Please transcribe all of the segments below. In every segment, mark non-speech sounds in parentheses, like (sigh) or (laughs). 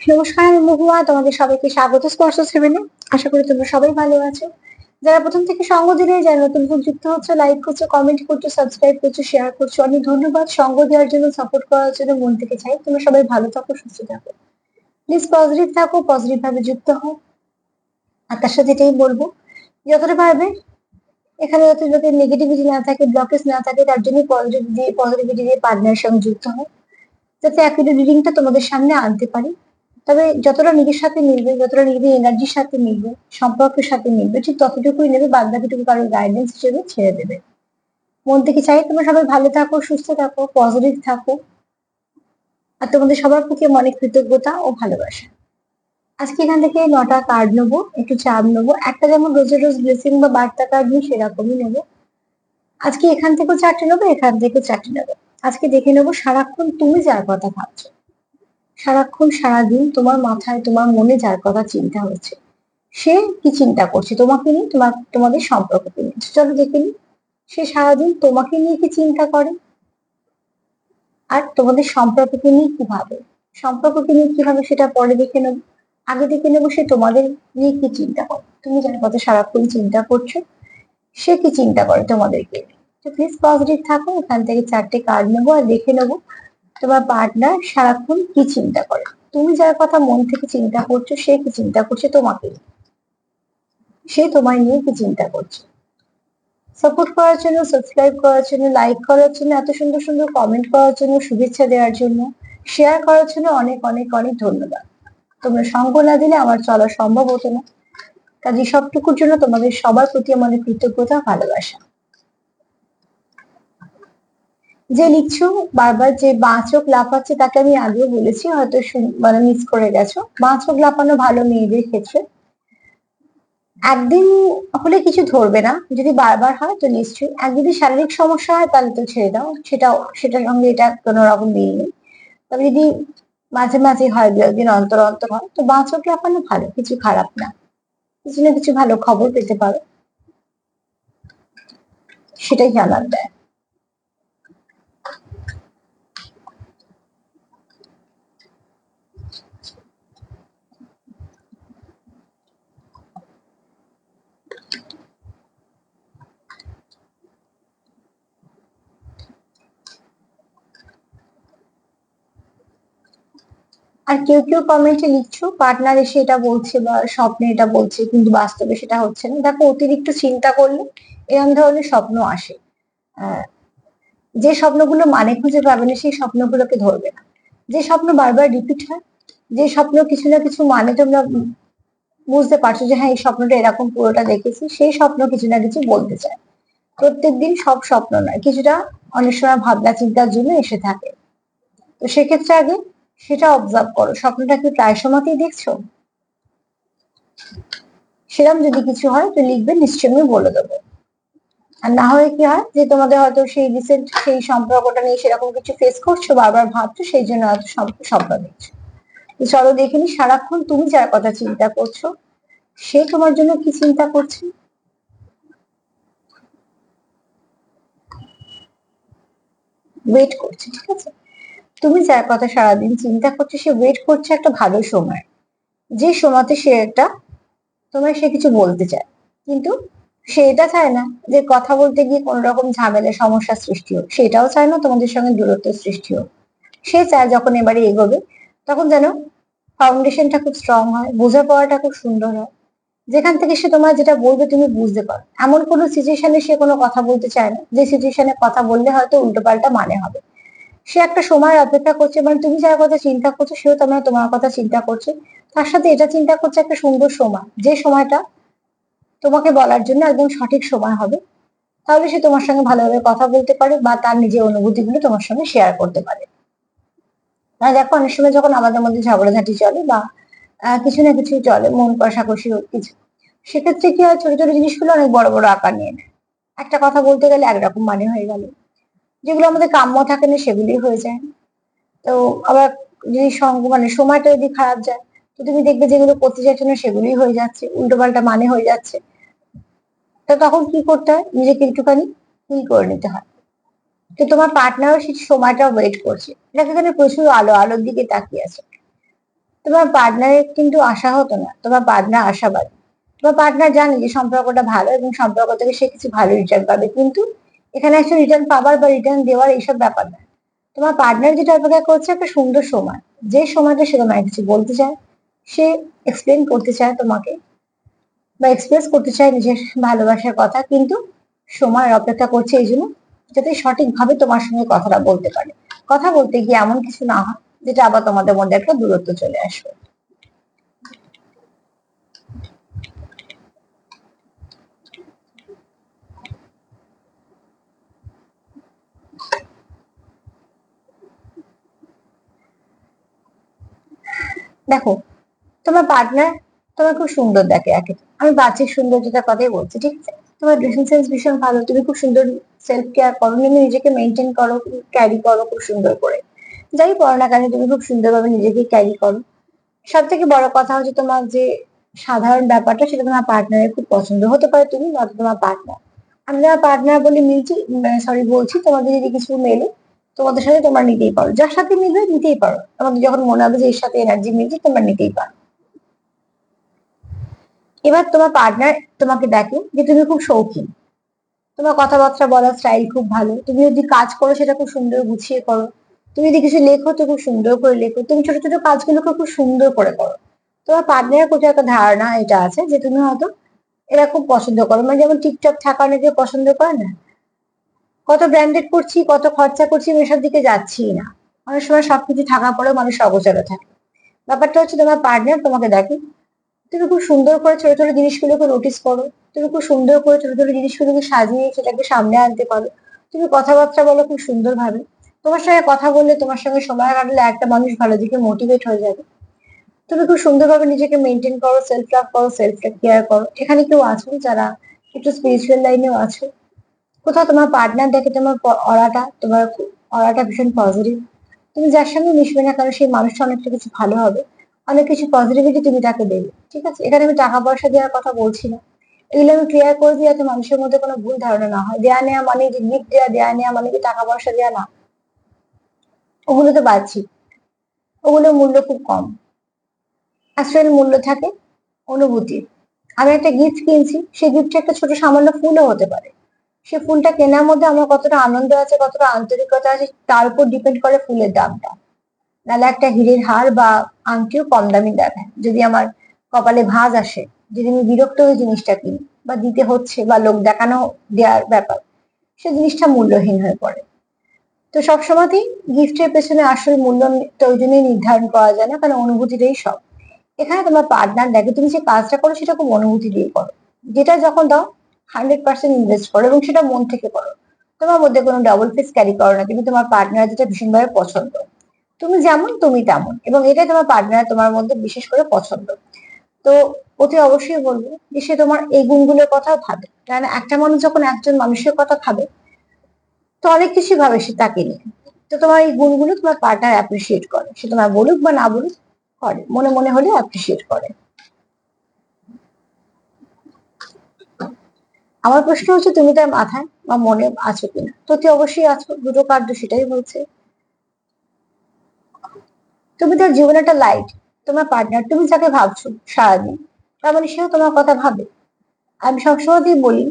নমস্কার, মহুয়া, তোমাদের সবাইকে স্বাগত স্পর্শ সেভেনে আশা করি তোমরা সবাই ভালো আছো। যারা প্রথম থেকে সঙ্গ দিলে, যারা নতুন নতুন যুক্ত হচ্ছে লাইক করছ কমেন্ট করছ সাবস্ক্রাইব করছ শেয়ার করছ, অনেক ধন্যবাদ। সঙ্গ দেওয়ার জন্য সাপোর্ট করার জন্য মন থেকে চাই। তোমরা সবাই ভালো থাকো, সুস্থ থাকো। প্লিজ পজিটিভ থাকো পজিটিভ ভাবে যুক্ত হও। আর তার সাথে এটাই বলব, যতটা পারবে, এখানে যাতে যাতে নেগেটিভিটি না থাকে ব্লকেজ না থাকে, তার জন্য পজিটিভ দিয়ে পজিটিভিটি দিয়ে পার্টনারের সঙ্গে যুক্ত হও। যাতে অ্যাকুরেট রিডিংটা তোমাদের সামনে আনতে পারি। তবে যতটা নিজের সাথে মিলবে, যতটা নিজেদের এনার্জির সাথে মিলবে, সম্পর্কের সাথে মিলবে, ঠিক ততটুকুই নেবে বাদ বাকিটুকু কারোর গাইডেন্স হিসেবে ছেড়ে দেবে। মন থেকে চাই তোমরা সবাই ভালো থাকো, সুস্থ থাকো পজিটিভ থাকো, আর তোমাদের সবার আমার অনেক কৃতজ্ঞতা ও ভালোবাসা। আজকে এখান থেকে নটা কার্ড নেব, একটু চাপ নেব, একটা যেমন রোজের রোজ ব্লেসিং বা বার্তা কার্ড নিই সেরকমই নেব। আজকে এখান থেকেও চারটে নেব, এখান থেকেও চারটে নেব। আজকে দেখে নেব সারাক্ষণ তুমি যার কথা ভাবছ। সারাক্ষণ সারাদিন তোমার মাথায় তোমার মনে যার কথা চিন্তা হচ্ছে, সে কি চিন্তা করছে? তোমাকে নিয়ে তোমার, তোমাদের সম্পর্ককে নিয়ে চলো দেখে নি সে সারাদিন তোমাকে নিয়ে কি চিন্তা করে? আর তোমাদের সম্পর্ককে নিয়ে কি ভাবে সম্পর্ককে নিয়ে কীভাবে সেটা পরে দেখে নেব। আগে দেখে নেব সে তোমাদের নিয়ে কি চিন্তা করে। তুমি যার কথা সারাক্ষণ চিন্তা করছ, সে কি চিন্তা করে তোমাদেরকে? প্লিজ পজিটিভ থাকো, এখান থেকে চারটে কার্ড নেব আর দেখে নেব তোমার পার্টনার সারাক্ষণ কি চিন্তা করে? তুমি যার কথা মন থেকে চিন্তা করছ, সে কি চিন্তা করছে তোমাকে? সে তোমায় নিয়ে কি চিন্তা করছে? সাপোর্ট করার জন্য সাবস্ক্রাইব করার জন্য লাইক করার জন্য, এত সুন্দর সুন্দর কমেন্ট করার জন্য, শুভেচ্ছা দেওয়ার জন্য শেয়ার করার জন্য অনেক অনেক অনেক ধন্যবাদ। তোমরা সঙ্গ না দিলে আমার চলা সম্ভব হতো না। কাজে সবটুকুর জন্য তোমাদের সবার প্রতি আমাদের কৃতজ্ঞতা, ভালোবাসা। যে লিখছো, বারবার যে বাঁ চোখ লাফাচ্ছে তাকে আমি আগেও বলেছি, হয়তো মানে মিস করে গেছো। বাঁ চোখ লাফানো ভালো মেয়েদের ক্ষেত্রে। একদিন হলে কিছু ধরবে না, যদি বারবার হয় তো নিশ্চয়ই। এক যদি শারীরিক সমস্যা হয় তাহলে তো ছেড়ে দাও, সেটাও, সেটার সঙ্গে এটা কোনো রকম মিল নেই। তবে যদি মাঝে মাঝে হয় দু একদিন অন্তর অন্তর হয়, তো বাঁ চোখ লাফানো ভালো, কিছু খারাপ না। কিছু না কিছু ভালো খবর পেতে পারো। সেটাই জানার দেয় আর কেউ কেউ কমেন্টে লিখছো পার্টনার এসে এটা বলছে বা স্বপ্নে এটা বলছে, কিন্তু বাস্তবে সেটা হচ্ছে না। দেখো, অতিরিক্ত চিন্তা করলে এরকম ধরনের স্বপ্ন আসে। যে স্বপ্নগুলো মানে খুঁজে পাবে না, সেই স্বপ্নগুলোকে ধরবে না। যে স্বপ্ন বারবার রিপিট হয়, যে স্বপ্ন কিছু না কিছু মানে তোমরা বুঝতে পারছ যে হ্যাঁ এই স্বপ্নটা এরকম পুরোটা দেখেছি, সেই স্বপ্ন কিছু না কিছু বলতে চায়। প্রত্যেক দিন সব স্বপ্ন নয়, কিছুটা অনেক সময় ভাবনা চিন্তার জন্য এসে থাকে। তো সেক্ষেত্রে আগে সেটা অবজার্ভ করো। স্বপ্নটা কি প্রায় সময়তেই দেখছ? সেরকম যদি কিছু হয়, তো লিখবে, নিশ্চয়ই আমি বলে দেবো। আর না হলে কি হয়, যে তোমাদের হয়তো সেই রিসেন্ট সেই সম্পর্কটা নিয়ে সেরকম কিছু ফেস করছ, বারবার ভাবছ, সেই জন্য হয়তো স্বপ্ন দেখছ। চলো দেখে নি, সারাক্ষণ তুমি যার কথা চিন্তা করছ, সে তোমার জন্য কি চিন্তা করছে? ওয়েট করছে, ঠিক আছে? তুমি যার কথা সারাদিন চিন্তা করছ, সে ওয়েট করছে একটা ভালো সময়। যে সময়তে সে একটা তোমার সে কিছু বলতে চায়। কিন্তু সে এটা চায় না যে কথা বলতে গিয়ে কোন রকম ঝামেলা, সমস্যা সৃষ্টি হোক। সেটাও চায় না তোমাদের সঙ্গে দূরত্ব সৃষ্টি হোক। সে চায় যখন এবারে এগোবে, তখন যেন ফাউন্ডেশনটা খুব স্ট্রং হয় বোঝা পড়াটা খুব সুন্দর হয়। যেখান থেকে সে তোমার যেটা বলবে তুমি বুঝতে পারো। এমন কোনো সিচুয়েশনে সে কোনো কথা বলতে চায় না। যে সিচুয়েশনে কথা বললে হয়তো উল্টোপাল্টা মানে হবে। সে একটা সময় অপেক্ষা করছে মানে তুমি যার কথা চিন্তা করছ, সেও তোমার তোমার কথা চিন্তা করছে। তার সাথে এটা চিন্তা করছে একটা সুন্দর সময়। যে সময়টা তোমাকে বলার জন্য একদম সঠিক সময় হবে, তাহলে সে তোমার সঙ্গে ভালোভাবে কথা বলতে পারে বা তার নিজের অনুভূতিগুলো তোমার সঙ্গে শেয়ার করতে পারে। না দেখো, অনেক সময় যখন আমাদের মধ্যে ঝগড়াঝাটি চলে বা কিছু না কিছু চলে, মন কষাকষি কিছু, সেক্ষেত্রে কি হয়, ছোট ছোট জিনিসগুলো অনেক বড় বড় আকার নিয়ে নেয়। একটা কথা বলতে গেলে একরকম মানে হয়ে গেল। যেগুলো আমাদের কাম্য থাকে না সেগুলি হয়ে যায়। তো আবার যদি সঙ্গ মানে সময়টা যদি খারাপ যায়, তো তুমি দেখবে যেগুলো করতে চাইছো না সেগুলি হয়ে যাচ্ছে উল্টো পাল্টা মানে হয়ে যাচ্ছে। তো তখন কি করতে হয়? নিজেকে একটুখানি কুল করে নিতে হয়। তো তোমার পার্টনারও সেই সময়টা ওয়েট করছে। দেখো এখানে প্রচুর আলো, আলোর দিকে তাকিয়ে আছে। তোমার পার্টনারের কিন্তু আশা হতো না। তোমার পার্টনার আশাবাদী। তোমার পার্টনার জানে যে সম্পর্কটা ভালো এবং সম্পর্ক থেকে সে কিছু ভালো রিটার্ন পাবে। কিন্তু এখানে একটা রিটার্ন পাবার বা রিটার্ন দেওয়ার এইসব ব্যাপার না। তোমার পার্টনার যেটা অপেক্ষা করছে একটা সুন্দর সময়। যে সময়টা সে তোমায় কিছু বলতে চায়, সে এক্সপ্লেন করতে চায় তোমাকে বা এক্সপ্রেস করতে চায় নিজের ভালোবাসার কথা, কিন্তু সময়ের অপেক্ষা করছে এই জন্য যাতে সঠিকভাবে তোমার সঙ্গে কথাটা বলতে পারে। কথা বলতে গিয়ে এমন কিছু না হয়, যেটা আবার তোমাদের মধ্যে একটা দূরত্ব চলে আসবে। দেখো, তোমার পার্টনার তোমার খুব সুন্দর দেখে, একে আমি বাহ্যিক সৌন্দর্যতার কথাই বলছি, ঠিক আছে? তোমার ড্রেসিং সেন্স ভীষণ ভালো, তুমি খুব সুন্দর সেলফ কেয়ার করো, তুমি নিজেকে মেনটেন করো ক্যারি করো খুব সুন্দর করে। যাই পড়ো না কেন তুমি খুব সুন্দরভাবে নিজেকে ক্যারি করো। সব থেকে বড় কথা হচ্ছে তোমার যে সাধারণ ব্যাপারটা, সেটা তোমার পার্টনারের খুব পছন্দ হতে পারে তুমি, নয়তো তোমার পার্টনার আমি তোমার পার্টনার বলে মিলছি সরি বলছি, তোমাদের যদি কিছু মেলে তোমাদের সাথে তোমরা নিতেই পারো। যার সাথে মিলবে নিতেই পারো। তোমাদের যখন মনে হবে যে এর সাথে এনার্জি মিলছে, তোমরা নিতেই পারো। এবার তোমার পার্টনার তোমাকে দেখে যে তুমি খুব শৌখিন। তোমার কথাবার্তা বলার স্টাইল খুব ভালো। তুমি যদি কাজ করো, সেটা খুব সুন্দর গুছিয়ে করো। তুমি যদি কিছু লেখো, তো খুব সুন্দর করে লেখো। তুমি ছোট ছোট কাজগুলোকে খুব সুন্দর করে করো। তোমার পার্টনারের কোথাও একটা ধারণা এটা আছে যে তুমি হয়তো এরা খুব পছন্দ করো। মানে যেমন টিকটক থাকা অনেকে পছন্দ করে না? কত ব্র্যান্ডেড করছি, কত খরচা করছি, আমি এসব দিকে যাচ্ছি না। অনেক সময় সবকিছু থাকা পরেও মানুষ অগোচরে থাকে। ব্যাপারটা হচ্ছে তোমার পার্টনার তোমাকে দেখে। তুমি খুব সুন্দর করে ছোট ছোট জিনিসগুলোকে নোটিস করো। তুমি খুব সুন্দর করে ছোট ছোট জিনিসগুলোকে সাজিয়ে সেটাকে সামনে আনতে পারো। তুমি কথাবার্তা বলো খুব সুন্দর ভাবে তোমার সঙ্গে কথা বললে তোমার সঙ্গে সময় কাটলে একটা মানুষ ভালো দিকে মোটিভেট হয়ে যাবে। তুমি খুব সুন্দরভাবে নিজেকে মেনটেন করো সেলফ লাভ করো সেলফ কেয়ার করো। এখানে কেউ আছো যারা একটু স্পিরিচুয়াল লাইনেও আছো? কোথাও তোমার পার্টনার দেখে তোমার অরাটা তোমার অরাটা ভীষণ পজিটিভ তুমি যার সঙ্গে মিশবে না কারণ সেই মানুষটা অনেকটা কিছু ভালো হবে। অনেক কিছু পজিটিভিটি তুমি তাকে দেবে, ঠিক আছে? এখানে আমি টাকা পয়সা দেওয়ার কথা বলছি না। এগুলো আমি ক্লিয়ার করে দিই যাতে মানুষের মধ্যে কোনো ভুল ধারণা না হয়। দেয়া নেওয়া মানে যে গিফট দেওয়া দেয়া নেওয়া মানে কি টাকা পয়সা দেওয়া না। ওগুলো তো বাড়ছি। ওগুলোর মূল্য খুব কম। আসলে মূল্য থাকে অনুভূতি আমি একটা গিফট কিনছি, সেই গিফটটা একটা ছোট সামান্য ফুলও হতে পারে। সে ফুলটা কেনার মধ্যে আমার কতটা আনন্দ আছে, কতটা আন্তরিকতা আছে, তার উপর ডিপেন্ড করে ফুলের দামটা। নাহলে একটা হিরের হার বা আংটিও কম দামি দেখায় যদি আমার কপালে ভাঁজ আসে, যদি আমি বিরক্ত হয়ে জিনিসটা কিনি, বা দিতে হচ্ছে, বা লোক দেখানো দেওয়ার ব্যাপার, সে জিনিসটা মূল্যহীন হয়ে পড়ে। তো সবসময়তেই গিফটের পেছনে আসল মূল্য ওই জন্যই নির্ধারণ করা যায় না, কারণ অনুভূতিটাই সব। এখানে তোমার পার্টনার দেখে তুমি যে কাজটা করো সেটা খুব অনুভূতি দিয়ে করো। যেটা যখন দাও হান্ড্রেড পার্সেন্ট ইনভেস্ট করো এবং সেটা মন থেকে করো। তোমার মধ্যে কোনো ডাবল ফেস ক্যারি করো না, কিন্তু তোমার পার্টনার যেটা ভীষণভাবে পছন্দ। তুমি যেমন, তুমি তেমন। এবং এটাই তোমার পার্টনার তোমার মধ্যে বিশেষ করে পছন্দ। তো অতি অবশ্যই বলব যে সে তোমার এই গুণগুলোর কথাও ভাবে। কারণ একটা মানুষ যখন একজন মানুষের কথা ভাবে, তো অনেক কিছু ভাবে সে তাকে নিয়ে। তো তোমার এই গুণগুলো তোমার পার্টনার অ্যাপ্রিসিয়েট করে। সে তোমার বলুক বা না বলুক, করে। মনে মনে হলে অ্যাপ্রিসিয়েট করে। আমার প্রশ্ন হচ্ছে, তুমি তার মাথায় বা মনে আছো কিনা? তো তুই অবশ্যই আছো, দুটো কার্ড সেটাই বলছে। তুমি তার জীবনে একটা লাইট তোমার পার্টনার তুমি যাকে ভাবছ সারাদিন, তার মানে সেও তোমার কথা ভাবে। আমি সবসময়তেই বলি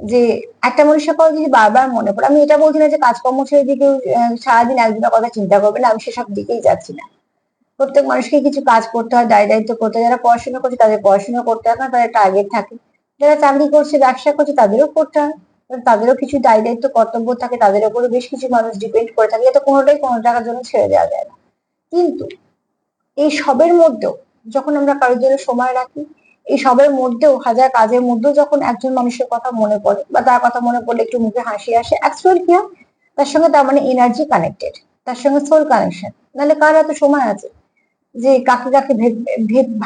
যে, একটা মানুষের কথা যদি বারবার মনে পড়ে, আমি এটা বলছি না যে কাজকর্ম ছেড়ে দিয়ে কেউ সারাদিন একজনের কথা চিন্তা করবে না, আমি সেসব দিকেই যাচ্ছি না। প্রত্যেক মানুষকে কিছু কাজ করতে হয় দায় দায়িত্ব করতে হয়, যারা পড়াশোনা করছে তাদের পড়াশোনা করতে হয় না তাদের টার্গেট থাকে। যারা চাকরি করছে, ব্যবসা করছে, তাদেরও করতে হয়। তাদেরও কিছু দায় দায়িত্ব, কর্তব্য থাকে, তাদের উপরে বেশ কিছু মানুষ ডিপেন্ড করে থাকে। যাতে কোনোটাই কোনো টাকার জন্য ছেড়ে দেওয়া যায় না। কিন্তু এই সবের মধ্যেও, যখন আমরা কারোর জন্য সময় রাখি, এই সবের মধ্যেও, হাজার কাজের মধ্যেও যখন একজন মানুষের কথা মনে পড়ে বা তার কথা মনে পড়লে একটু মুখে হাসি আসে অ্যাকচুয়াল কি হয়? তার সঙ্গে তার মানে এনার্জি কানেক্টেড তার সঙ্গে সোল কানেকশন নাহলে কার এত সময় আছে? যে কাকে কাকে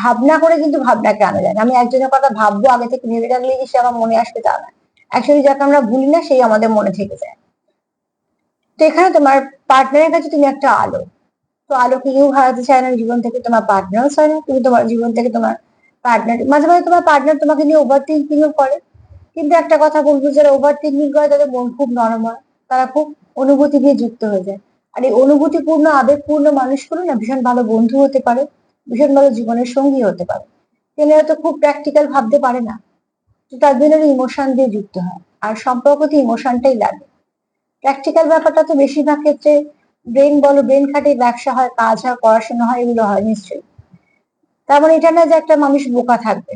ভাবনা করে কিন্তু ভাবনাকে আনা যায় না আমি একজনের কথা ভাববো, আগে থেকে ভেবে রাখলে যে সে আমার মনে আসবে তা না অ্যাকচুয়ালি যাকে আমরা ভুলি না, সেই আমাদের মনে থেকে যায়। তো এখানে তোমার পার্টনারের কাছে তুমি একটা আলো। তো আলোকে কেউ হারাতে চায় না জীবন থেকে তোমার পার্টনারও চায় না তুমি তোমার জীবন থেকে তোমার পার্টনার মাঝে মাঝে তোমার পার্টনার তোমাকে নিয়ে ওভার থিঙ্কিংও করে। কিন্তু একটা কথা বলব, যারা ওভার থিঙ্কিং করে তাদের মন খুব নরম হয় তারা খুব অনুভূতি দিয়ে যুক্ত হয়ে যায়। আর এই অনুভূতিপূর্ণ, আবেগপূর্ণ মানুষগুলো না ভীষণ ভালো বন্ধু হতে পারে, ভীষণ ভালো জীবনের সঙ্গী হতে পারে। তিনি হয়তো খুব প্র্যাকটিক্যাল ভাবতে পারে না, তো তার জন্য ইমোশন দিয়ে যুক্ত হয়, আর সম্পর্কতে ইমোশনটাই লাগে। প্র্যাকটিক্যাল ব্যাপারটা তো বেশিরভাগ ক্ষেত্রে ব্রেন বলো ব্রেন খাটিয়ে ব্যবসা হয়, কাজ হয়, পড়াশোনা হয়, এগুলো হয় নিশ্চয়ই। তার মানে এটা না যে একটা মানুষ বোকা থাকবে।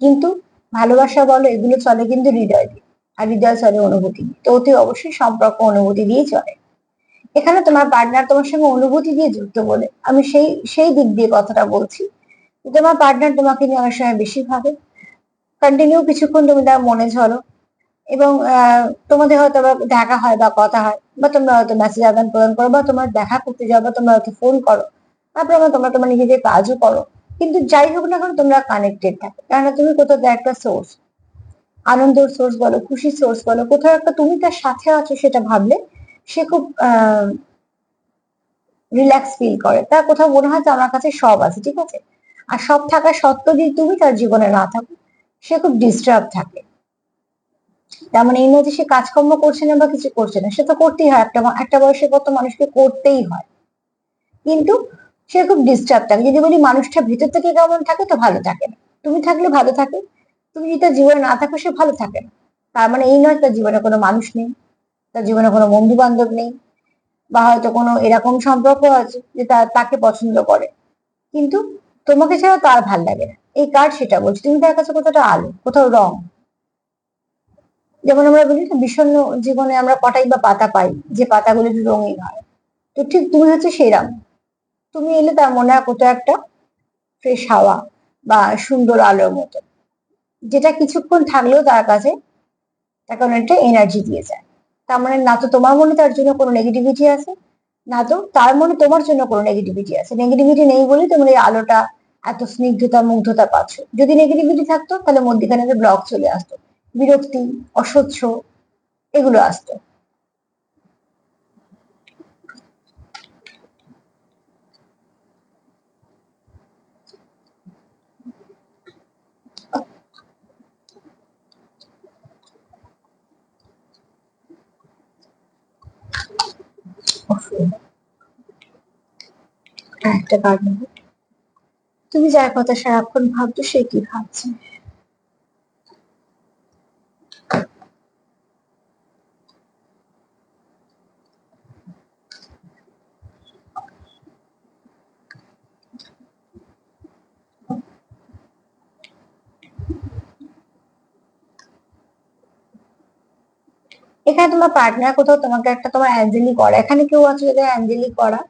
কিন্তু ভালোবাসা বলো, এগুলো চলে কিন্তু হৃদয় দিয়ে, আর হৃদয় চলে অনুভূতি। তো অতি অবশ্যই সম্পর্ক অনুভূতি দিয়ে চলে। এখানে তোমার পার্টনার তোমার সঙ্গে অনুভূতি দিয়ে যুক্ত বলে। আমি সেই সেই দিক দিয়ে কথাটা বলছি তোমার পার্টনার তোমাকে নিয়ে অনেক সময় বেশি ভাবে। কন্টিনিউ কিছুক্ষণ তুমি তার মনে ঝরো এবং তোমাদের হয়তো দেখা হয় বা কথা হয় বা তোমরা হয়তো মেসেজ আদান প্রদান করো বা তোমার দেখা করতে যাও বা তোমরা হয়তো ফোন করো। তারপর আবার তোমরা তোমার নিজেদের কাজও করো। কিন্তু যাই হোক না কেন তোমরা কানেক্টেড থাকো। কেননা তুমি কোথাও একটা সোর্স আনন্দের সোর্স বলো, খুশির সোর্স বলো, কোথাও একটা তুমি তার সাথে আছো সেটা ভাবলে সে খুব রিল্যাক্স ফিল করে। তার কোথাও মনে হয় যে আমার কাছে সব আছে, ঠিক আছে? আর সব থাকা সত্ত্বেও যদি তুমি তার জীবনে না থাকো, সে খুব ডিস্টার্ব থাকে। তার মানে এই নয় যে সে কাজকর্ম করছে না বা কিছু করছে না, সে তো করতেই হয়। একটা একটা বয়সে কত মানুষকে করতেই হয়। কিন্তু সে খুব ডিস্টার্ব থাকে। যদি বলি মানুষটা ভিতর থেকে কেমন থাকে, তো ভালো থাকে না। তুমি থাকলে ভালো থাকে। তুমি যদি তার জীবনে না থাকো, সে ভালো থাকে না। তার মানে এই নয় তার জীবনে কোনো মানুষ নেই। তার জীবনে কোনো বন্ধু বান্ধব নেই বা হয়তো কোনো এরকম সম্পর্ক আছে যে তার তাকে পছন্দ করে। কিন্তু তোমাকে ছাড়া তার ভালো লাগে না। এই কার্ড সেটা বলছে? তুমি তার কাছে কোথাও আলো, কোথাও রং। যেমন আমরা বলি না বিষণ্ণ জীবনে আমরা কটাই বা পাতা পাই, যে পাতাগুলো একটু রঙিন হয়। তো ঠিক তুমি হচ্ছে সেরাম। তুমি এলে তার মনে হয় কোথাও একটা ফ্রেশ হাওয়া বা সুন্দর আলোর মতো। যেটা কিছুক্ষণ থাকলেও তার কাছে তাকে অনেকটা এনার্জি দিয়ে যায়। তার মানে না তো তোমার মনে তার জন্য কোনো নেগেটিভিটি আছে? না তো তার মনে তোমার জন্য কোনো নেগেটিভিটি আছে? নেগেটিভিটি নেই বলে তোমার এই আলোটা এত স্নিগ্ধতা, মুগ্ধতা পাচ্ছ। যদি নেগেটিভিটি থাকতো, তাহলে মধ্যিখানে ব্লক চলে আসতো। বিরক্তি অস্বচ্ছ এগুলো আসতো। একটা কার্ড নেব তুমি যার কথা সারাক্ষণ ভাবছ, সে কি ভাবছে? এখানে তোমার পার্টনার কোথাও, তোমাকে একটা তোমার অ্যাঞ্জেলি করা। এখানে কেউ আছে যাদের অ্যাঞ্জেলি করা?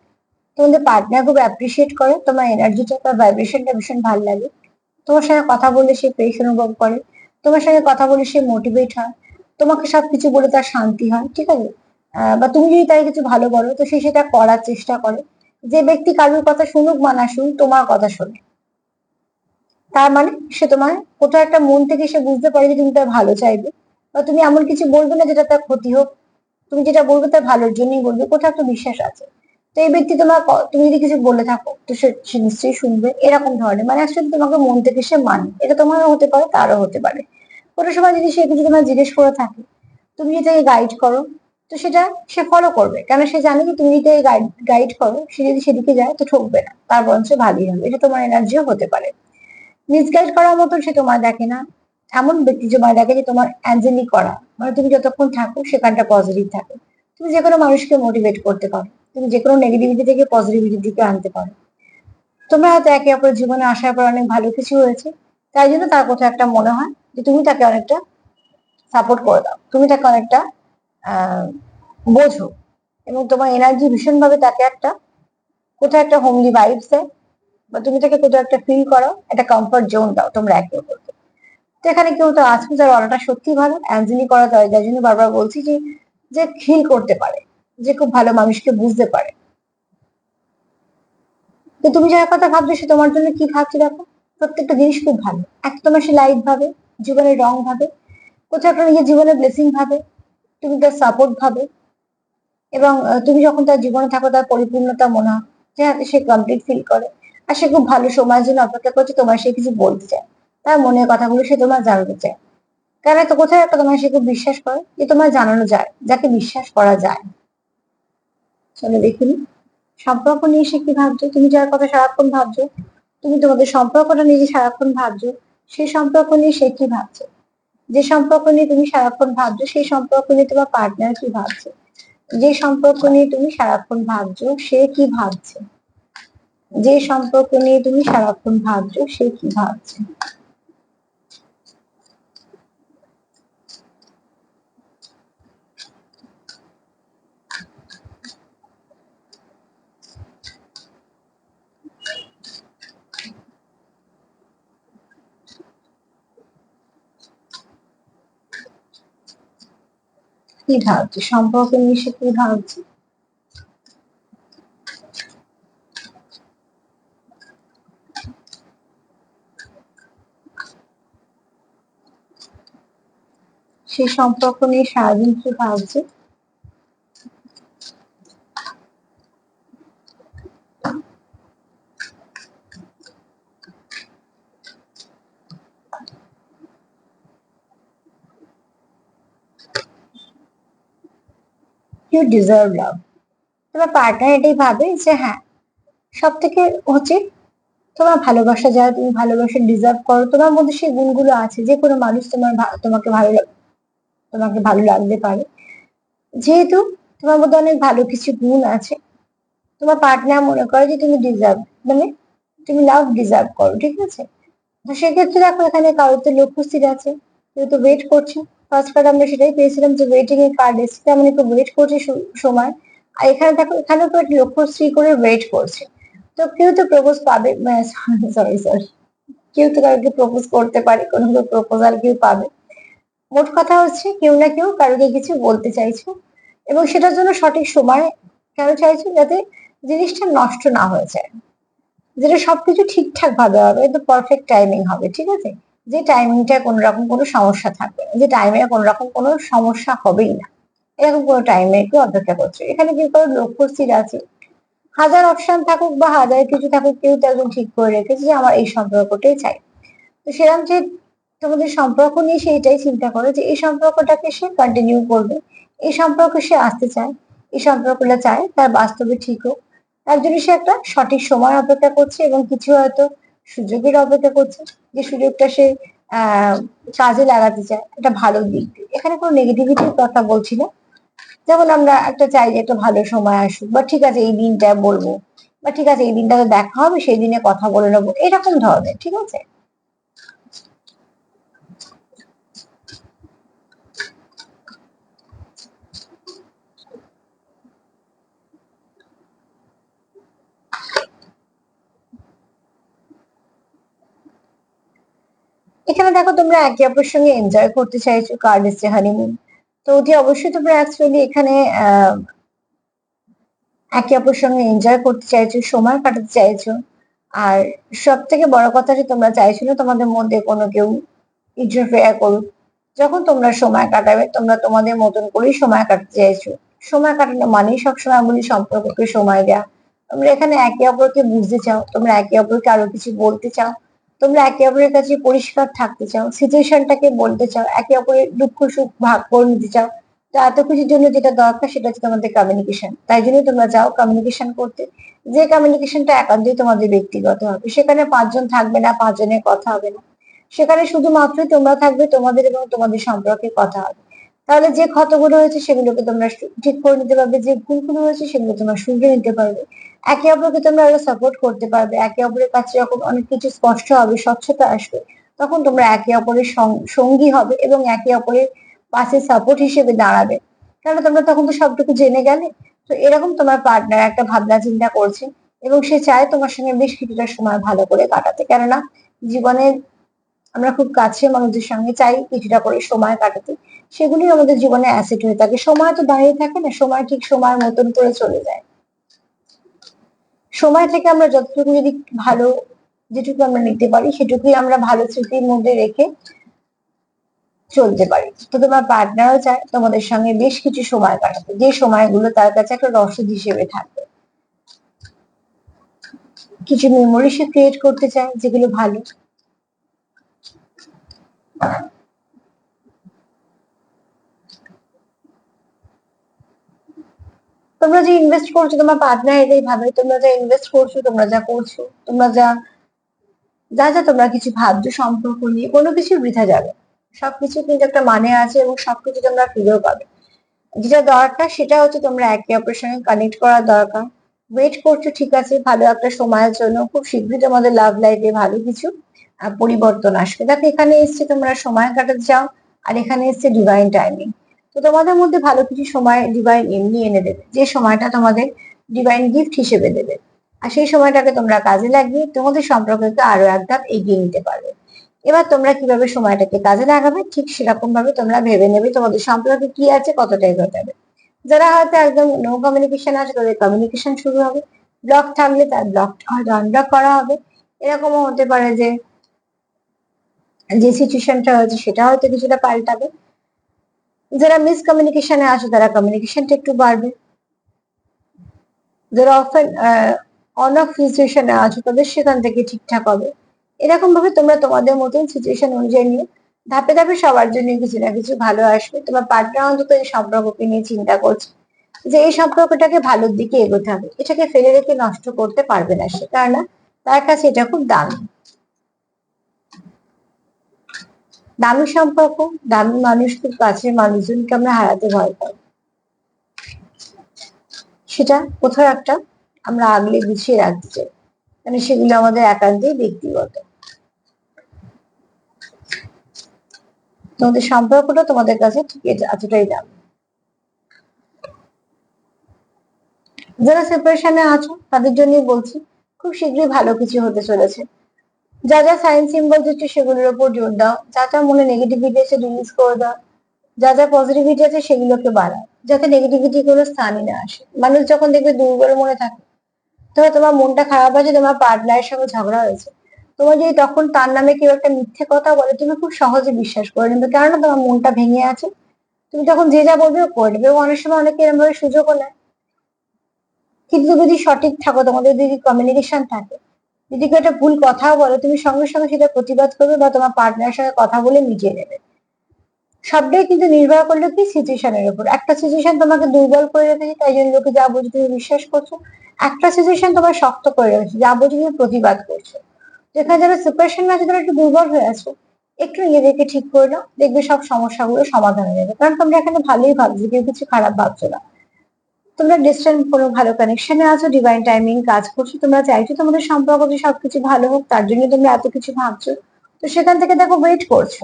তোমাদের পার্টনার খুব অ্যাপ্রিসিয়েট করে, তোমার এনার্জিটা বা ভাইব্রেশনটা ভীষণ ভালো লাগে। তোমার সঙ্গে কথা বলে সে ফ্রেশ অনুভব করে, তোমার সঙ্গে কথা বলে সে মোটিভেট হয়, তোমাকে সবকিছু বলে তার শান্তি হয়, ঠিক আছে? বা তুমি যদি তাই কিছু ভালো বলো, তো সে সেটা করার চেষ্টা করে। যে ব্যক্তি কারোর কথা শুনুক বা না শুনুক, তোমার কথা শোনে। তার মানে সে তোমার কোথাও একটা মন থেকে সে বুঝতে পারে যে তুমি তার ভালো চাইবে, বা তুমি এমন কিছু বলবে না যেটা তার ক্ষতি হোক। তুমি যেটা বলবে তার ভালোর জন্যই বলবে, কোথাও একটা বিশ্বাস আছে। তো এই ব্যক্তি তোমার তুমি যদি কিছু বলে থাকো, তো সে নিশ্চয়ই শুনবে। এরকম ধরনের। মানে অ্যাকচুয়ালি তোমাকে মন থেকে সে মানে। এটা তোমারও হতে পারে, তারও হতে পারে। কোনো সময় যদি সে কিছু তোমার জিজ্ঞেস করে থাকে, তুমি যদি তাকে গাইড করো, তো সেটা সে ফলো করবে। কেন সে জানে যে তুমি যদি গাইড গাইড করো, সে যদি সেদিকে যায়, তো ঠকবে না। তার বরঞ্চ ভালোই হবে। এটা তোমার এনার্জিও হতে পারে। মিসগাইড করার মতন সে তোমার দেখে না। এমন ব্যক্তি তোমার দেখে যে তোমার অ্যাঞ্জেলি করা। মানে তুমি যতক্ষণ থাকো, সেখানটা পজিটিভ থাকে। তুমি যে কোনো মানুষকে মোটিভেট করতে পারো। তুমি যে কোনো নেগেটিভিটি থেকে পজিটিভিটির দিকে আনতে পারো। তোমরা হয়তো একে অপরের জীবনে আসার পর অনেক ভালো কিছু হয়েছে, তাই জন্য তার কোথাও একটা মনে হয় যে তুমি তাকে অনেকটা সাপোর্ট করে দাও। তুমি তাকে অনেকটা বোঝো এবং তোমার এনার্জি ভীষণভাবে তাকে একটা, কোথাও একটা হোমলি ভাইবস দেয় বা তুমি তাকে কোথাও একটা ফিল করো, একটা কমফর্ট জোন দাও তোমরা একে অপরকে। তো এখানে কেউ তো আছে যার অর্ডারটা সত্যি ভালো অ্যাঞ্জেলি করা যায়, যার জন্য বারবার বলছি যে যে ফিল করতে পারে। যে খুব ভালো মানুষকে বুঝতে পারে। তো তুমি যার কথা ভাবছ, সে তোমার জন্য কি ভাবছে দেখো? প্রত্যেকটা জিনিস খুব ভালো। এক তোমার সে লাইট ভাবে, জীবনের রং ভাবে, কোথাও একটা নিজের জীবনের ব্লেসিং ভাবে, তুমি তার সাপোর্ট ভাবে, এবং তুমি যখন তার জীবনে থাকো, তার পরিপূর্ণতা, মনে হয় যে সে কমপ্লিট ফিল করে, আর সে খুব ভালো সময়ের জন্য অপেক্ষা করছে, তোমার সে কিছু বলতে চায়। তার মনের কথাগুলো সে তোমার জানতে চায়। কারণ তো কোথায় একটা তোমার সে খুব বিশ্বাস করে? যে তোমার জানানো যায়, যাকে বিশ্বাস করা যায়। চলো দেখিনি সম্পর্ক নিয়ে সে কি ভাবছ? তুমি যার কথা সারাক্ষণ ভাবছ, তুমি তোমাদের সম্পর্কটা নিয়ে যে সারাক্ষণ ভাবছ সেই সম্পর্ক নিয়ে সে কি ভাবছে? যে সম্পর্ক নিয়ে তুমি সারাক্ষণ ভাবছ, সেই সম্পর্ক নিয়ে তোমার পার্টনার কি ভাবছে? যে সম্পর্ক নিয়ে তুমি সারাক্ষণ ভাবছ, সে কি ভাবছে? যে সম্পর্ক নিয়ে তুমি সারাক্ষণ ভাবছ, সে কি ভাবছে? কি ভাবছে সম্পর্ক সে কি ভাবছে সে সম্পর্ক নিয়ে সারাদিন কি ভাবছে ইউ ডিজার্ভ লাভ তোমার পার্টনার এটাই ভাবে যে হ্যাঁ সব থেকে হচ্ছে তোমার ভালোবাসা যারা তুমি ভালোবাসা ডিজার্ভ করো, তোমার মধ্যে সেই গুণগুলো আছে, যে কোনো মানুষ তোমার তোমাকে ভালো তোমাকে ভালো লাগতে পারে। যেহেতু তোমার মধ্যে অনেক ভালো কিছু গুণ আছে, তোমার পার্টনার মনে করে যে তুমি ডিজার্ভ মানে তুমি লাভ ডিজার্ভ করো, ঠিক আছে? তো সেক্ষেত্রে দেখো এখানে কারোর তো লক্ষ্য স্থির আছে, কেউ তো ওয়েট করছে। ফার্স্ট কার্ড আমরা সেটাই পেয়েছিলাম যে ওয়েটিং এর কার্ড এসেছে তেমন একটু ওয়েট করছি সময়। আর এখানে দেখো এখানেও তো একটা লক্ষ্য স্থির করে ওয়েট করছে। তো কেউ তো প্রপোজ পাবে (laughs) সরি সরি কেউ তো কাউকে প্রপোজ করতে পারে, কোনো কেউ প্রপোজাল কেউ পাবে। মোট কথা হচ্ছে, কেউ না কেউ কারোকে কিছু বলতে চাইছো। এবং সেটার জন্য সঠিক সময় কেন চাইছো? যাতে জিনিসটা নষ্ট না হয়ে যায়। যেটা সবকিছু ঠিকঠাক ভাবে হবে, একদম পারফেক্ট টাইমিং হবে, ঠিক আছে? যে টাইমিংটা কোনো রকম কোনো সমস্যা থাকবে যে টাইমে কোনো রকম কোনো সমস্যা হবেই না। এরকম কোনো টাইমে একটু অপেক্ষা করছে এখানে কেউ কারও লক্ষ্য স্থির আছে। হাজার অপশন থাকুক বা হাজার কিছু থাকুক, কেউ তো একজন ঠিক করে রেখেছে যে আমার এই সম্পর্কটাই চাই। তো সেরকম যে তোমাদের সম্পর্ক নিয়ে সে এটাই চিন্তা করে যে এই সম্পর্কটাকে সে কন্টিনিউ করবে। এই সম্পর্কে সে আসতে চায়, এই সম্পর্কটা চায়, তার বাস্তবে ঠিক হোক। তার জন্য সে একটা সঠিক সময় অপেক্ষা করছে এবং কিছু হয়তো সুযোগের অপেক্ষা করছে যে সুযোগটা সে কাজে লাগাতে চায়, একটা ভালো দিক। এখানে কোনো নেগেটিভিটির কথা বলছি না যেমন আমরা একটা চাই যে একটা ভালো সময় আসুক, বা ঠিক আছে এই দিনটা বলব, বা ঠিক আছে এই দিনটা তো দেখা হবে, সেই দিনে কথা বলে নেব, এরকম ধরনের, ঠিক আছে এখানে দেখো তোমরা একে অপরের সঙ্গে এনজয় করতে চাইছো কার্ড এসছে হানিমুন তো অতি অবশ্যই তোমরা অ্যাকচুয়ালি এখানে একে অপরের সঙ্গে এনজয় করতে চাইছো, সময় কাটাতে চাইছো। আর সব থেকে বড় কথা যে তোমরা চাইছো তোমাদের মধ্যে কোনো কেউ ইন্টারফেয়ার করুক। যখন তোমরা সময় কাটাবে, তোমরা তোমাদের মতন করেই সময় কাটাতে চাইছো। সময় কাটানো মানেই সবসময় বলি সম্পর্ককে সময় দেওয়া তোমরা এখানে একে অপরকে বুঝতে চাও, তোমরা একে অপরকে আরও কিছু বলতে চাও। তোমরা একে অপরের কাছে পরিষ্কার থাকতে চাও সিচুয়েশনটাকে বলতে চাও, একে অপরের দুঃখ, সুখ, ভাগ করে নিতে চাও, তো এত কিছুর জন্য যেটা দরকার সেটা হচ্ছে তোমাদের কমিউনিকেশন তাই জন্যই তোমরা যাও কমিউনিকেশন করতে, যে কমিউনিকেশনটা একান্তই তোমাদের ব্যক্তিগত হবে। সেখানে পাঁচজন থাকবে না, পাঁচজনের কথা হবে না। সেখানে শুধুমাত্রই তোমরা থাকবে তোমাদের এবং তোমাদের সম্পর্কে কথা হবে। তাহলে যে ক্ষতগুলো হয়েছে সেগুলোকে তোমরা ঠিক করে নিতে পারবে, যে ভুলগুলো হয়েছে সেগুলো তোমরা শুধরে নিতে পারবে। একে অপরকে তোমরা আরও সাপোর্ট করতে পারবে। একে অপরের কাছে যখন অনেক কিছু স্পষ্ট হবে, স্বচ্ছতা আসবে, তখন তোমরা একে অপরের সঙ্গী হবে এবং একে অপরের পাশে সাপোর্ট হিসেবে দাঁড়াবে। কারণ তোমরা তখন তো সবটুকু জেনে গেলে। তো এরকম তোমার পার্টনার একটা ভাবনা চিন্তা করছে এবং সে চায় তোমার সঙ্গে বেশ কিছুটা সময় ভালো করে কাটাতে। কেননা জীবনের আমরা খুব কাছে মানুষদের সঙ্গে চাই কিছুটা করে সময় কাটাতে। সেগুলি আমাদের জীবনে অ্যাসেট হয়ে থাকে। সময় তো দাঁড়িয়ে থাকে না, সময় ঠিক সময় মতন করে চলে যায়। সময় থেকে আমরা যতটুকু যদি ভালো যেটুকু আমরা নিতে পারি, সেটুকুই আমরা ভালো স্মৃতির মধ্যে রেখে চলতে পারি। তো তোমার পার্টনারও চায় তোমাদের সঙ্গে বেশ কিছু সময় কাটাতে। যে সময়গুলো তার কাছে একটা রসদ হিসেবে থাকবে কিছু মেমোরি সে ক্রিয়েট করতে চায় যেগুলো ভালো। তোমরা যে ইনভেস্ট করছ, তোমার পার্টনার এটাই ভাবে তোমরা যা ইনভেস্ট করছ, তোমরা যা করছ, তোমরা যা যা যা তোমরা কিছু ভাবছ, সম্পর্ক নিয়ে, কোনো কিছু বৃথা যাবে সবকিছু কিন্তু একটা মানে আছে এবং সবকিছু তোমরা ফিরেও পাবে। যেটা দরকার, সেটা হচ্ছে তোমরা একে অপরের সঙ্গে কানেক্ট করা দরকার। ওয়েট করছ, ঠিক আছে, ভালো একটা সময়ের জন্য খুব শীঘ্রই তোমাদের লাভ লাইফে ভালো কিছু পরিবর্তন আসবে। দেখো, এখানে এসছে তোমরা সময় কাটাতে চাও, আর এখানে এসছে ডিভাইন টাইমিং তো তোমাদের মধ্যে ভালো কিছু সময় ডিভাইন এমনি এনে দেবে। যে সময়টা তোমাদের ডিভাইন গিফট হিসেবে দেবে। আর সেই সময়টাকে তোমরা কাজে লাগিয়ে তোমাদের সম্পর্ককে আরও এক ধাপ এগিয়ে নিতে পারবে। এবার তোমরা কীভাবে সময়টাকে কাজে লাগাবে, ঠিক সেরকম ভাবে তোমরা ভেবে নেবে তোমাদের সম্পর্কে কি আছে, কতটাই ঘটাবে। যারা হয়তো একদম নো কমিউনিকেশন আছে, তাদের কমিউনিকেশন শুরু হবে। ব্লক থাকলে তার ব্লক হয়তো আনব্লক করা হবে। এরকমও হতে পারে যে যে সিচুয়েশনটা হয়েছে, সেটা হয়তো কিছুটা পাল্টাবে। যারা মিস কমিউনিকেশনে আছে তারা কমিউনিকেশনটা একটু বাড়বে। যারা অফেন অন অফ সিচুয়েশনে আছো তাদের সেখান থেকে ঠিকঠাক হবে। এরকম ভাবে তোমরা তোমাদের মতন সিচুয়েশন অনুযায়ী নিয়ে ধাপে ধাপে সবার জন্য কিছু না কিছু ভালো আসবে। তোমার পার্টনার অন্তত এই সম্পর্ককে নিয়ে চিন্তা করছে যে এই সম্পর্কটাকে ভালোর দিকে এগোতে হবে। এটাকে ফেলে রেখে নষ্ট করতে পারবে না সে কারণ তার কাছে এটা খুব দামি। দামি সম্পর্ক, দামি মানুষ খুব কাছের মানুষজনকে আমরা হারাতে ভয় পাই। সেটা কোথাও একটা আমরা আগলে গুছিয়ে রাখতে চাই। মানে সেগুলো আমাদের একান্তই ব্যক্তিগত। তোমাদের সম্পর্কটা তোমাদের কাছে ঠিক এতটাই দাম। যারা সেপারেশনে আছো, তাদের জন্যই বলছি, খুব শীঘ্রই ভালো কিছু হতে চলেছে। যা যা সাইন সিম্বল দিচ্ছে সেগুলোর উপর জোর দাও। যা যা মনে নেগেটিভিটি আছে রিলিজ করে দাও। যা যা পজিটিভিটি আছে সেগুলোকে বাড়াও। যাতে নেগেটিভিটি কোনো স্থানই না আসে। মানুষ যখন দেখবে দুর্বল মনে থাকে, ধরো তোমার মনটা খারাপ আছে, তোমার পার্টনারের সঙ্গে ঝগড়া হয়েছে। তোমার যদি তখন তার নামে কেউ একটা মিথ্যে কথা বলে, তুমি খুব সহজে বিশ্বাস করে নেবে। কেননা তোমার মনটা ভেঙে আছে। তুমি তখন যে যা বলবে করে নেবে। অনেক সময় অনেকে এরকম ভাবে সুযোগও নেয়। কিন্তু যদি সঠিক থাকো, তোমাদের যদি কমিউনিকেশন থাকে যদি কেউ একটা ভুল কথাও বলে, তুমি সঙ্গে সঙ্গে সেটা প্রতিবাদ করবে বা তোমার পার্টনারের সঙ্গে কথা বলে মিটিয়ে নেবে সবটাই কিন্তু নির্ভর করল কি সিচুয়েশনের উপর। একটা সিচুয়েশন তোমাকে দুর্বল করে রেখেছে, তাই জন্য লোকে যা বলছে তুমি বিশ্বাস করছ। একটা সিচুয়েশন তোমার শক্ত করে রেখেছে, যা বলছে তুমি প্রতিবাদ করছ। যেখানে যারা সিপারেশন আছে, তারা একটু দুর্বল হয়ে আছো। একটু নিজেদেরকে ঠিক করে নাও, দেখবে সব সমস্যাগুলো সমাধান হয়ে যাবে। কারণ তোমরা এখানে ভালোই ভাবছ, কেউ কিছু খারাপ ভাবছ না। তোমরা ডিস্টেন্স কোনো ভালো কানেকশনে আছো ডিভাইন টাইমিং কাজ করছ, তোমরা চাইছো তোমাদের সম্পর্ক যে সবকিছু ভালো হোক, তার জন্য তোমরা এত কিছু ভাবছ। তো সেখান থেকে দেখো ওয়েট করছ।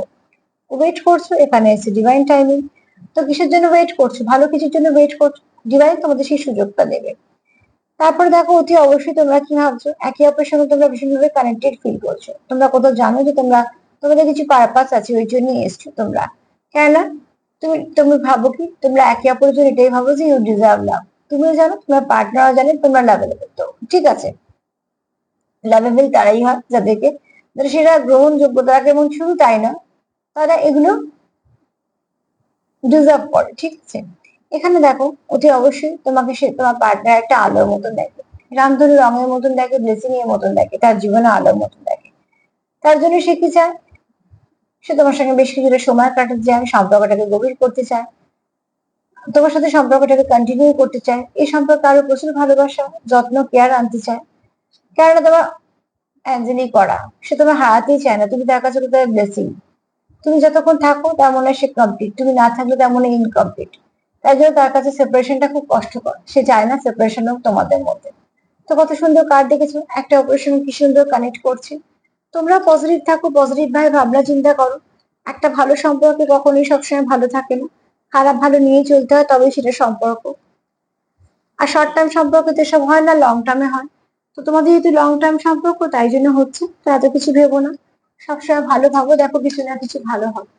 ওয়েট করছ, এখানে এসে ডিভাইন টাইমিং তো কিসের জন্য ওয়েট করছ? ভালো কিছুর জন্য ওয়েট করছ। ডিভাইন তোমাদের সেই সুযোগটা দেবে। তারপরে দেখো অতি অবশ্যই তোমরা কি ভাবছ? একে অপরের সঙ্গে তোমরা ভীষণভাবে কানেক্টেড ফিল করছ। তোমরা কোথাও জানো যে তোমরা, তোমাদের কিছু পারপাস আছে, ওই জন্য এসছো তোমরা। কেননা তুমি তুমি ভাবো কি? তোমরা একে অপরের জন্য এটাই ভাবো যে ইউ ডিজার্ভ লাভ তুমিও জানো, তোমার পার্টনারও জানে, তোমরা লাভেলেবল তো। ঠিক আছে? লাভেবল তারাই হয় যাদেরকে। সেটা গ্রহণযোগ্যতা কেমন শুধু তাই না, তারা এগুলো ডিজার্ভ করে, ঠিক আছে? এখানে দেখো, অতি অবশ্যই তোমাকে সে, তোমার পার্টনার একটা আলোর মতন দেখে। রামধনু রঙের মতন দেখে ব্লেসিং এর মতন দেখে, তার জীবনে আলোর মতন দেখে। তার জন্য সে কি চায়? সে তোমার সঙ্গে বেশ কিছুটা সময় কাটাতে চায় সম্পর্কটাকে গভীর করতে চায়। তোমার সাথে সম্পর্কটাকে কন্টিনিউ করতে চায়। এই সম্পর্কে আরও প্রচুর ভালোবাসা, যত্ন কেয়ার আনতে চায়। কেননা তোমার অ্যাঞ্জেলি করা। সে তোমার হারাতেই চায় না। তুমি তার কাছে কোথায় ব্লেসিং তুমি যতক্ষণ থাকো তেমন সে কমপ্লিট তুমি না থাকলে তার মনে ইনকমপ্লিট তাই জন্য তার কাছে সেপারেশনটা খুব কষ্টকর। সে চায় না সেপারেশন হোক তোমাদের মধ্যে। তো কত সুন্দর কার্ড দেখেছ। একটা অপারেশন কি সুন্দর কানেক্ট করছে। তোমরা পজিটিভ থাকো পজিটিভ ভাবে ভাবনা চিন্তা করো। একটা ভালো সম্পর্কে কখনোই সবসময় ভালো থাকে না। খারাপ ভালো নিয়ে চলতে হয়, তবেই সেটা সম্পর্ক। আর শর্ট টার্ম সম্পর্ক তো এসব হয় না লং টার্মে হয়। তো তোমাদের যেহেতু লং টার্ম সম্পর্ক, তাই জন্য হচ্ছে, তো এত কিছু ভেবো না। সবসময় ভালো ভাবো, দেখো কিছু না কিছু ভালো হবে।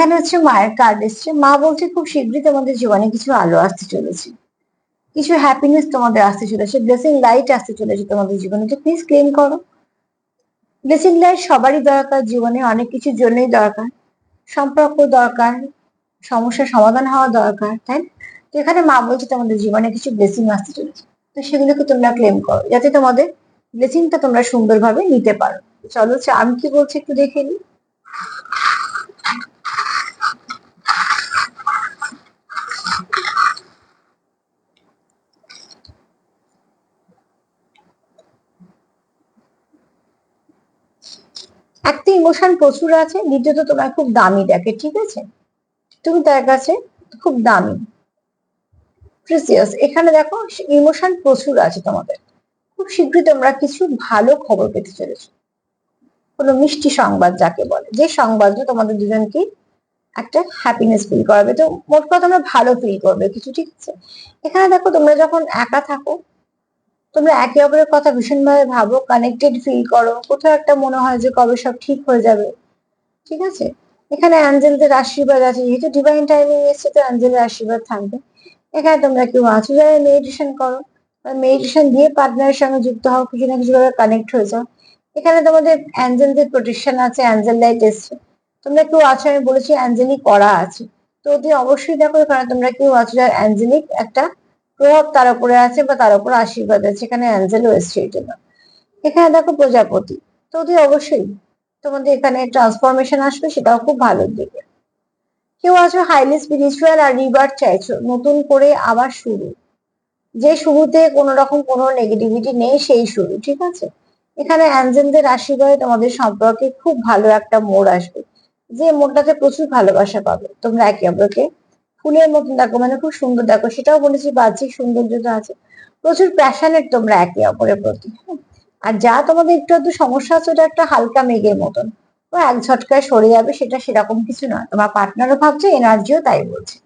এখানে হচ্ছে মায়ের কার্ড এসছে। মা বলছে, খুব শীঘ্রই তোমাদের জীবনে কিছু আলো আসতে চলেছে। কিছু হ্যাপিনেস তোমাদের আসতে চলেছে। ব্লেসিং লাইট আসতে চলেছে তোমাদের জীবনে। তো প্লিজ ক্লেম করো। ব্লেসিং লাইট সবারই দরকার, জীবনে অনেক কিছুর জন্যই দরকার। সম্পর্ক দরকার, সমস্যার সমাধান হওয়া দরকার, তাই? তো এখানে মা বলছে, তোমাদের জীবনে কিছু ব্লেসিং আসতে চলেছে। তো সেগুলোকে তোমরা ক্লেম করো। যাতে তোমাদের ব্লেসিংটা তোমরা সুন্দরভাবে নিতে পারো। চলো আমি কি বলছি একটু দেখে নিই? একটা ইমোশন প্রচুর আছে দ্বিতীয়ত তোমার খুব দামি দেখে, ঠিক আছে? তুমি তার কাছে খুব দামি। এখানে দেখো ইমোশন প্রচুর আছে তোমাদের। খুব শীঘ্রই তোমরা কিছু ভালো খবর পেতে চলেছো। কোনো মিষ্টি সংবাদ যাকে বলে। যে সংবাদটা তোমাদের দুজনকে একটা হ্যাপিনেস ফিল করাবে। তো মোট কথা তোমরা ভালো ফিল করবে কিছু, ঠিক আছে? এখানে দেখো তোমরা যখন একা থাকো তোমরা একে অপরের কথা ভীষণভাবে ভাবো কানেক্টেড ফিল করো। কোথাও একটা মনে হয় যে কবে সব ঠিক হয়ে যাবে। ঠিক আছে? এখানে অ্যাঞ্জেলদের আশীর্বাদ আছে। যেহেতু ডিভাইন টাইমিং এসছে, তো অ্যাঞ্জেলের আশীর্বাদ থাকবে। এখানে তোমরা কেউ আছো যারা মেডিটেশন করো মেডিটেশন দিয়ে পার্টনারের সঙ্গে যুক্ত হও, কিছু না কিছু ভাবে কানেক্ট হয়ে যাও। এখানে তোমাদের অ্যাঞ্জেলদের প্রোটেকশন আছে, অ্যাঞ্জেল লাইট এসছে। তোমরা কেউ আছো, আমি বলেছি অ্যাঞ্জেলিক করা আছে। তো অতি অবশ্যই দেখো এখানে তোমরা কেউ আছো যার অ্যাঞ্জেলিক একটা প্রভাব তার উপরে আছে বা তার উপরে আশীর্বাদ আছে, এখানে অ্যাঞ্জেলও এসছে এই জন্য। এখানে দেখো প্রজাপতি। তো অতি অবশ্যই তোমাদের এখানে ট্রান্সফরমেশন আসবে, সেটাও খুব ভালোর দিকে। কেউ আছো হাইলি স্পিরিচুয়াল আর রিভার চাইছো, নতুন করে আবার শুরু। যে শুরুতে কোনো রকম কোনো নেগেটিভিটি নেই, সেই শুরু, ঠিক আছে? এখানে অ্যাঞ্জেলদের আশীর্বাদে তোমাদের সম্পর্কে খুব ভালো একটা মোড় আসবে। যে মোড়টাতে প্রচুর ভালোবাসা পাবে। তোমরা একে অপরকে ফুলের মতন দেখো মানে খুব সুন্দর দেখো। সেটাও বলেছি, বাহ্যিক সৌন্দর্যতা আছে, প্রচুর প্যাশনেট তোমরা একে অপরের প্রতি? আর যা তোমাদের একটু একটু সমস্যা আছে, ওটা একটা হালকা মেঘের মতন। ও এক ঝটকায় সরে যাবে, সেটা সেরকম কিছু নয়। তোমার পার্টনারও ভাবছে এনার্জিও তাই বলছে।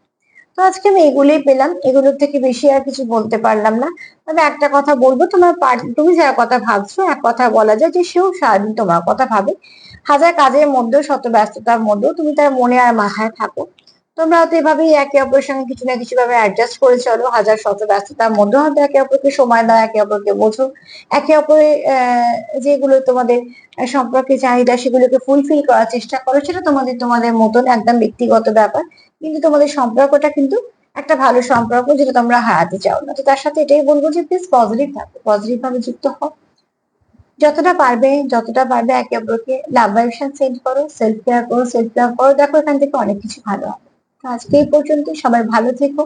তো আজকে আমি এগুলোই পেলাম, এগুলোর থেকে বেশি আর কিছু বলতে পারলাম না। তবে একটা কথা বলব, তোমার তুমি যার কথা ভাবছ, এক কথা বলা যায় যে সেও সারাদিন তোমার কথা ভাবে। হাজার কাজের মধ্যেও, শত ব্যস্ততার মধ্যেও তুমি তার মনে আর মাথায় থাকো। তোমরা হয়তো এভাবেই একে অপরের সঙ্গে কিছু না কিছু ভাবে অ্যাডজাস্ট করে চলো। হাজার শত ব্যস্ততার মধ্যেও হয়তো একে অপরকে সময় দাও, একে অপরকে বোঝো। একে অপরের যেগুলো তোমাদের সম্পর্কে চাহিদা সেগুলোকে ফুলফিল করার চেষ্টা করো। সেটা তোমাদের তোমাদের মতন একদম ব্যক্তিগত ব্যাপার। কিন্তু তোমাদের সম্পর্কটা কিন্তু একটা ভালো সম্পর্ক যেটা তোমরা হারাতে চাও না। তো তার সাথে এটাই বলব যে প্লিজ পজিটিভ থাকো। পজিটিভ ভাবে যুক্ত হও। যতটা পারবে যতটা পারবে একে অপরকে লাভ ভাইবশন সেন্ড করো সেলফ কেয়ার করো সেলফ লাভ করো। দেখো এখান থেকে অনেক কিছু ভালো হবে। তো আজকে এই পর্যন্ত সবাই ভালো থেকো।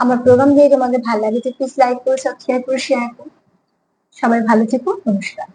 আমার প্রোগ্রাম দিয়ে তোমাদের ভালো লাগে, তো প্লিজ লাইক করো সাবস্ক্রাইব করো শেয়ার করো। সবাই ভালো থেকো। নমস্কার।